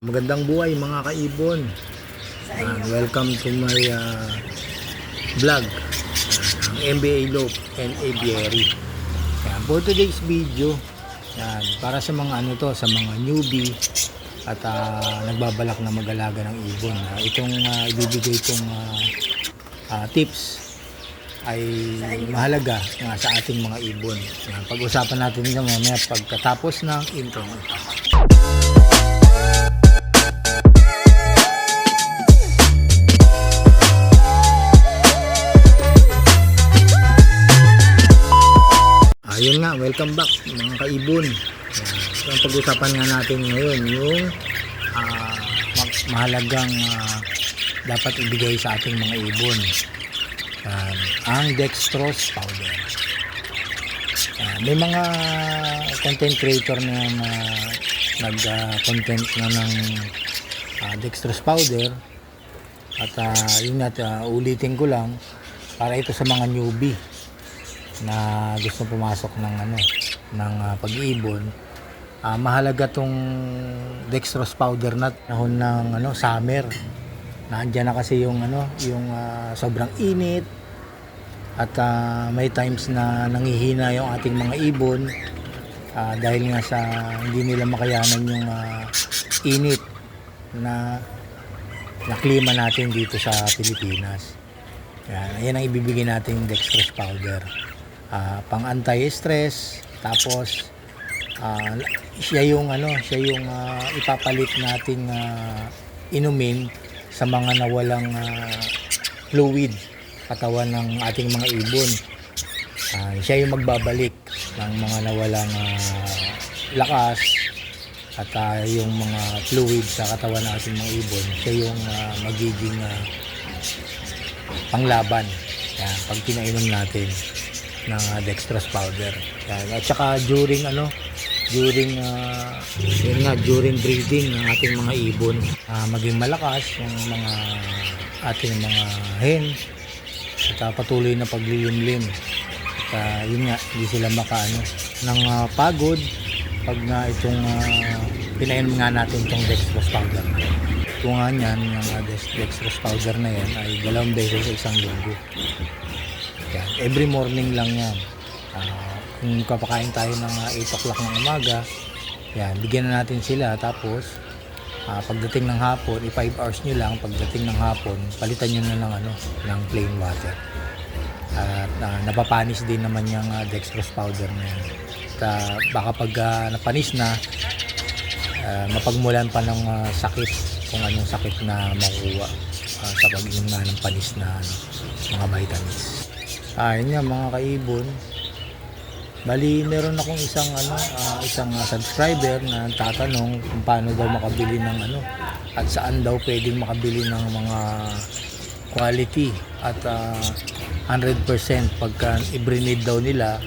Magandang buhay mga kaibon. Ah, welcome to my ah, vlog. Ah, ang MBA Loop and Aviary. Yan, for today's video, yan, para sa mga ano to, sa mga newbie at ah, nagbabalak na mag-alaga ng ibon. Ah, itong ah, ibibigay itong ah, ah, tips ay mahalaga nga sa ating mga ibon. Yan, pag-usapan natin ito mamaya pagkatapos ng intro. Ayun nga, welcome back mga kaibon. Yan. Ang pag-usapan nga natin ngayon yung ma- mahalagang ah, dapat ibigay sa ating mga ibon. Yan. ang dextrose powder. Yan. may mga content creator na na nag-content na ng ah, dextrose powder at ah, yun nga, ah, ulitin ko lang para ito sa mga newbie na gusto pumasok ng ano ng ah, pag-iibon Ah, mahalaga tong dextrose powder na nahon ng ano summer nandiyan na kasi yung ano yung ah, sobrang init at ah, may times na nangihina yung ating mga ibon ah, dahil nga sa hindi nila makayanan yung ah, init na na klima natin dito sa Pilipinas. Yan, ayan ang ibibigay nating dextrose powder. Ah, pang anti-stress, tapos ah, siya yung ano, siya yung ah, ipapalit nating ah, inumin sa mga nawalang ah, fluid katawan ng ating mga ibon. Ah, siya yung magbabalik ng mga nawalang ah, lakas at ah, yung mga fluid sa katawan ng ating mga ibon. Siya yung ah, magiging ah, panglaban yan, pag pinainom natin ng uh, dextrose powder yan. at saka during ano during uh, yun nga during breeding ng ating mga ibon ah, maging malakas yung mga ating mga hen at ah, patuloy na paglilimlim at ah, yun nga hindi sila makaano ng ah, pagod pag nga itong ah, pinainom nga natin itong dextrose powder kung nga niyan, yung uh, dex- dextrose powder na yan ay dalawang beses sa isang linggo. Yan. Every morning lang yan. Ah, kung kapakain tayo ng ah, 8 o'clock ng umaga, yan, bigyan na natin sila. Tapos, ah, pagdating ng hapon, i-5 hours nyo lang, pagdating ng hapon, palitan nyo na ng, ano, ng plain water. At ah, napapanis din naman yung ah, dextrose powder na yan. At ah, baka pag ah, napanis na, ah, mapagmulan pa ng ah, sakit kung anong sakit na makuha ah, sa pag-inom nga ng panis na ano, mga vitamins. Ah, yun mga kaibon. Bali, meron akong isang ano, ah, isang ah, subscriber na tatanong kung paano daw makabili ng ano at saan daw pwedeng makabili ng mga quality at ah, 100% pagka i-breed daw nila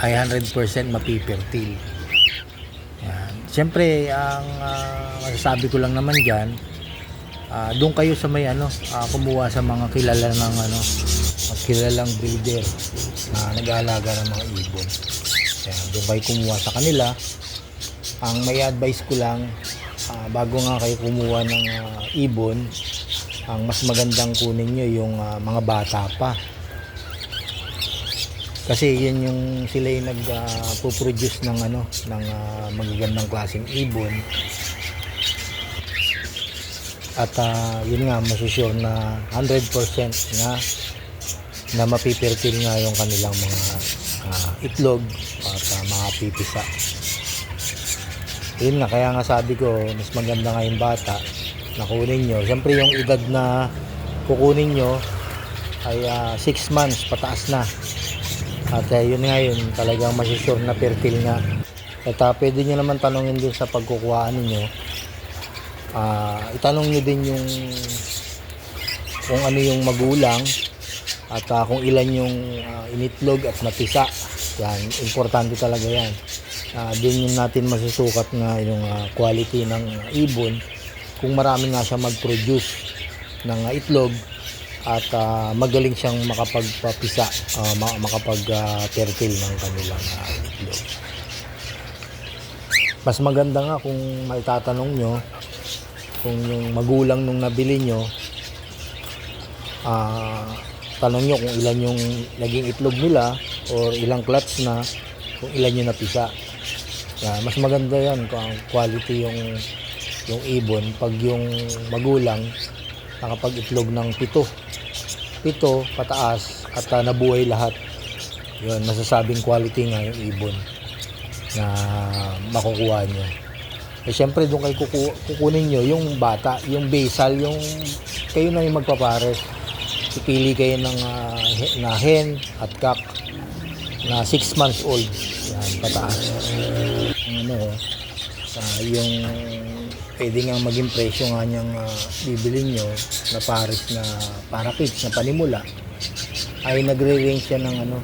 ay 100% mapipertil. Yan. Siyempre, ang ah, masasabi ko lang naman diyan, doon kayo sa may ano, ah, kumuha sa mga kilala ng ano, mga kilalang breeder na nag-aalaga ng mga ibon. Doon kayo kumuha sa kanila. Ang may advice ko lang, ah, bago nga kayo kumuha ng ah, ibon, ang mas magandang kunin nyo yung ah, mga bata pa kasi yan yung sila yung nag-produce ng ano ng ah, magagandang klaseng ibon at ah, yun nga masusure na 100% na na mapipirtil nga yung kanilang mga ah, itlog at uh, mga pipisa yun nga kaya nga sabi ko mas maganda nga yung bata na kunin nyo siyempre yung edad na kukunin nyo ay 6 months pataas na at uh, yun nga yun, talagang masisure na fertile nga. At uh, pwede nyo naman tanongin din sa pagkukuhaan ninyo. Uh, itanong nyo din yung kung ano yung magulang at uh, kung ilan yung uh, initlog at napisa. Yan, importante talaga yan. Uh, din yung natin masusukat nga yung uh, quality ng ibon kung marami nga siya mag-produce ng uh, itlog at ah, magaling siyang makapagpapisa, uh, makapag-fertile ng kanilang uh, itlog. Mas maganda nga kung maitatanong nyo, kung yung magulang nung nabili nyo, ah, tanong nyo kung ilan yung naging itlog nila or ilang clutch na, kung ilan yung napisa. Yan, mas maganda yan kung ang quality yung yung ibon pag yung magulang nakapag-itlog ng pito. Pito, pataas, at ah, nabuhay lahat. Yun, masasabing quality nga yung ibon na makukuha nyo. Eh, syempre, doon kayo kuku- kukunin nyo yung bata, yung basal, yung kayo na yung magpapares. Ipili kayo ng he- na hen at cock na 6 months old. Yan, pataas. Ano, ah, yung pwede nga maging presyo nga niyang ah, bibilin nyo na pares na para kids na panimula ay nagre-range siya ng ano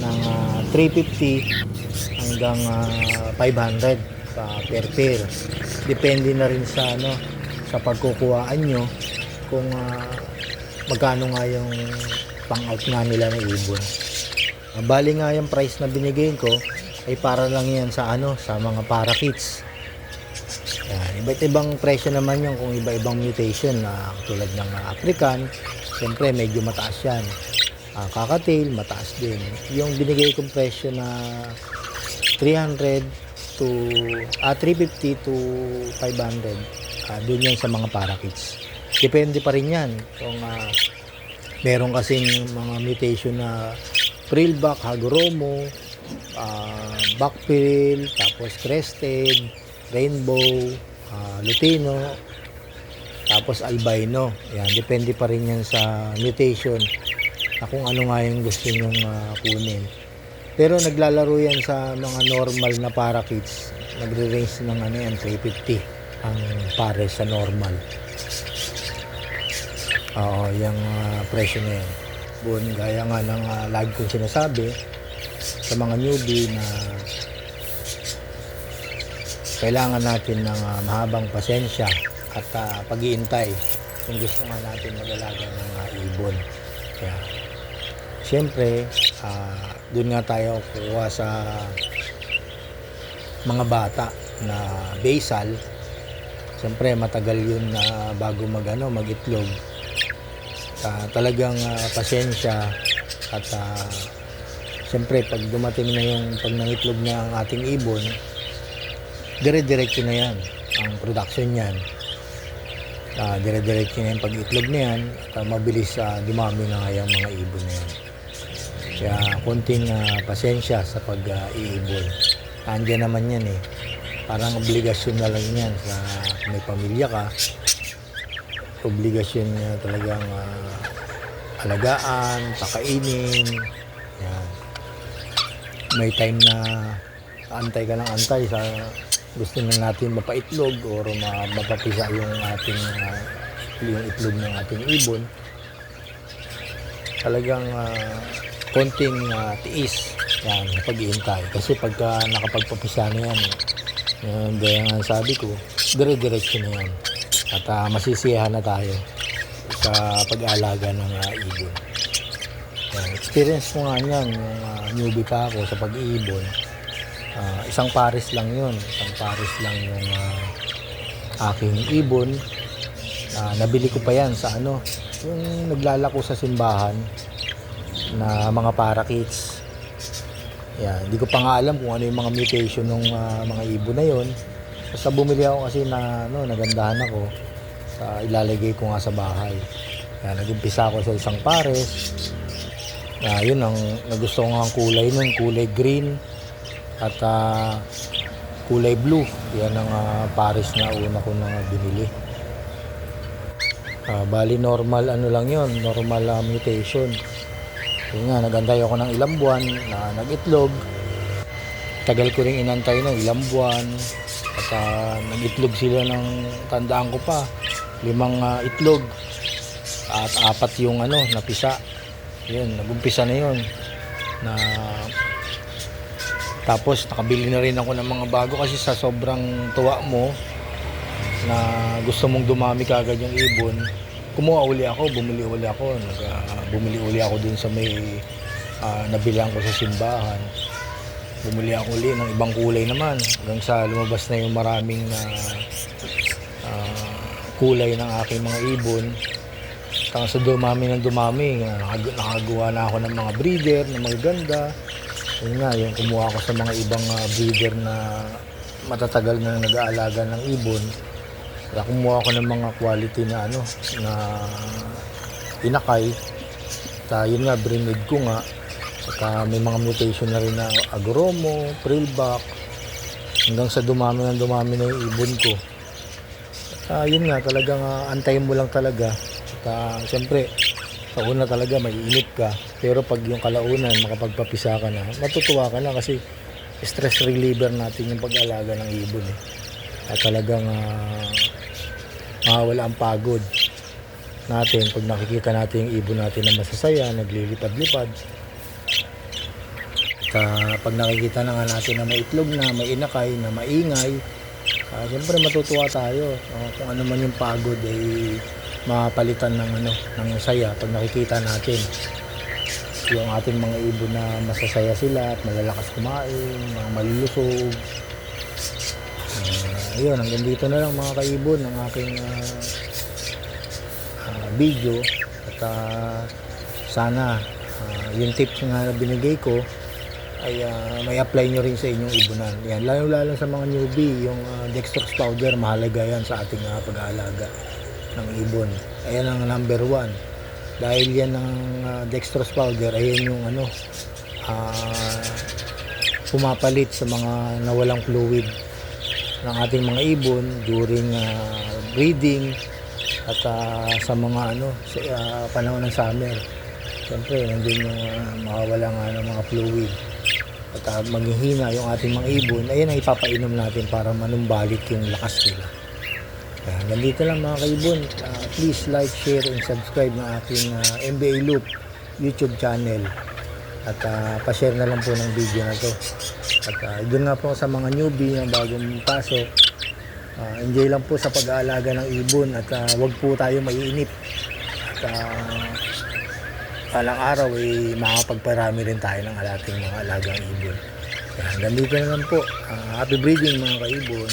ng ah, 350 hanggang ah, 500 sa per pair. Depende na rin sa ano sa pagkukuhaan nyo kung ah, magkano nga yung pang-out nga nila ng ibon. Ah, bali nga yung price na binigay ko ay para lang yan sa ano sa mga para kits. Yan, iba't ibang presyo naman yung kung iba-ibang mutation na tulad ng ah, African, siyempre medyo mataas yan. Ah, kakatail, mataas din. Yung binigay kong presyo na 300 to ah, 350 to 500 ah, doon yan sa mga parakits depende pa rin yan kung ah, meron kasing mga mutation na prillback, hagoromo ah, backpill tapos crested rainbow ah, lutino tapos albino yan depende pa rin yan sa mutation na kung ano nga yung gusto nyong ah, kunin pero naglalaro yan sa mga normal na para kids. Nagre-range ng ano yan, 350 ang pare sa normal. Oo, yung ah, presyo na yan. Bun, gaya nga ng uh, lagi kong sinasabi sa mga newbie na kailangan natin ng ah, mahabang pasensya at ah, pag-iintay kung gusto nga natin mag-alaga ng ah, ibon. Kaya, Siyempre, ah, doon nga tayo kukuha sa mga bata na basal. Siyempre, matagal yun na bago mag, ano, mag-itlog. Ah, talagang ah, pasensya at ah, siyempre, pag dumating na yung pag nangitlog na ang ating ibon, dire-diretso na yan ang production niyan. Ah, dire-diretso na yung pag-itlog na yan at ah, mabilis ah, dumami na yung mga ibon na yan. Kaya konting ah, pasensya sa pag-iibon. Andiyan naman yan eh. Parang obligasyon na lang yan sa may pamilya ka. Obligasyon niya talagang ah, alagaan, pakainin. Yan. May time na antay ka ng antay sa gusto na natin mapaitlog or ma- mapapisa yung ating ah, yung itlog ng ating ibon talagang ah, konting ah, tiis yan pag-iintay kasi pagka nakapagpapisa na yan yan gaya sabi ko dire-diretso na yan at ah, masisiyahan na tayo sa pag-aalaga ng ah, ibon yan, experience ko nga yan ah, newbie pa ako sa pag-iibon Ah, isang pares lang yun isang pares lang yung ah, aking ibon Ah, nabili ko pa yan sa ano yung naglalako sa simbahan na mga parakits. Yan, hindi ko pa nga alam kung ano yung mga mutation ng mga ibon na yon. Basta bumili ako kasi na ano, nagandahan ako. Sa ilalagay ko nga sa bahay. Yan, nag-umpisa ako sa isang pares. Ah, yun ang nagusto ko ang kulay nun, kulay green at ah, kulay blue. Yan ang ah, pares na una ko na binili. Ah, bali normal ano lang yon normal ah, mutation. Yun nga, nagantay ako ng ilang buwan na nag-itlog. Tagal ko rin inantay ng ilang buwan. Ah, nag-itlog sila ng tandaan ko pa. Limang ah, itlog. At apat yung ano, napisa. Yun, nag-umpisa na yun. Na tapos nakabili na rin ako ng mga bago kasi sa sobrang tuwa mo na gusto mong dumami kagad yung ibon kumuha uli ako, bumili uli ako nag, ah, bumili uli ako dun sa may ah, nabilang ko sa simbahan bumili ako uli ng ibang kulay naman. Hanggang sa lumabas na yung maraming ah, ah, kulay ng aking mga ibon. Hanggang sa dumami ng dumami nakag- nakagawa na ako ng mga breeder na magaganda. Yun nga yung kumuha ako sa mga ibang ah, breeder na matatagal na nag-aalaga ng ibon. Kaya kumuha ako ng mga quality na ano na inakay. At yun nga brinid ko nga at ah, may mga mutation na rin na agromo, prillback hanggang sa dumami ng dumami na yung ibon ko at ah, yun nga talagang ah, antayin mo lang talaga at ah, siyempre sa una talaga may init ka pero pag yung kalaunan makapagpapisa ka na matutuwa ka na kasi stress reliever natin yung pag-alaga ng ibon eh. at talagang ah, mawawala ang pagod natin pag nakikita natin yung ibon natin na masasaya, naglilipad-lipad. Ah, pag nakikita na nga natin na may itlog na, may inakay, na maingay, uh, siyempre matutuwa tayo. Ah, kung ano man yung pagod ay mapalitan ng ano ng saya pag nakikita natin yung ating mga ibon na masasaya sila at malalakas kumain, mga malulusog. Ah, ayun, hanggang dito na lang mga kaibon ang aking ah, ah, video at ah, sana ah, yung tips na binigay ko ay ah, may apply nyo rin sa inyong ibunan. Yan, lalo lalo sa mga newbie, yung ah, dextrose powder, mahalaga yan sa ating ah, pag-aalaga ng ibon. Ayan ang number one. Dahil yan ang ah, dextrose powder, ayan yung ano, ah, pumapalit sa mga nawalang fluid ng ating mga ibon during ah, breeding at ah, sa mga ano sa ah, panahon ng summer. Siyempre, nandun yung ah, mawawala nga ng mga fluid at uh, maghihina yung ating mga ibon, ayun ang ipapainom natin para manumbalik yung lakas nila. Kaya nandito lang mga kaibon. Ah, please like, share, and subscribe ng aking ah, MBA Loop YouTube channel. At ah, pa-share na lang po ng video na to. At uh, doon nga po sa mga newbie na bagong pasok, ah, enjoy lang po sa pag-aalaga ng ibon at ah, wag po tayo maiinip. At ah, palang araw ay makapagparami rin tayo ng ating mga alagang ibon. Hanggang dito na lang po. Ah, happy breeding mga kaibon.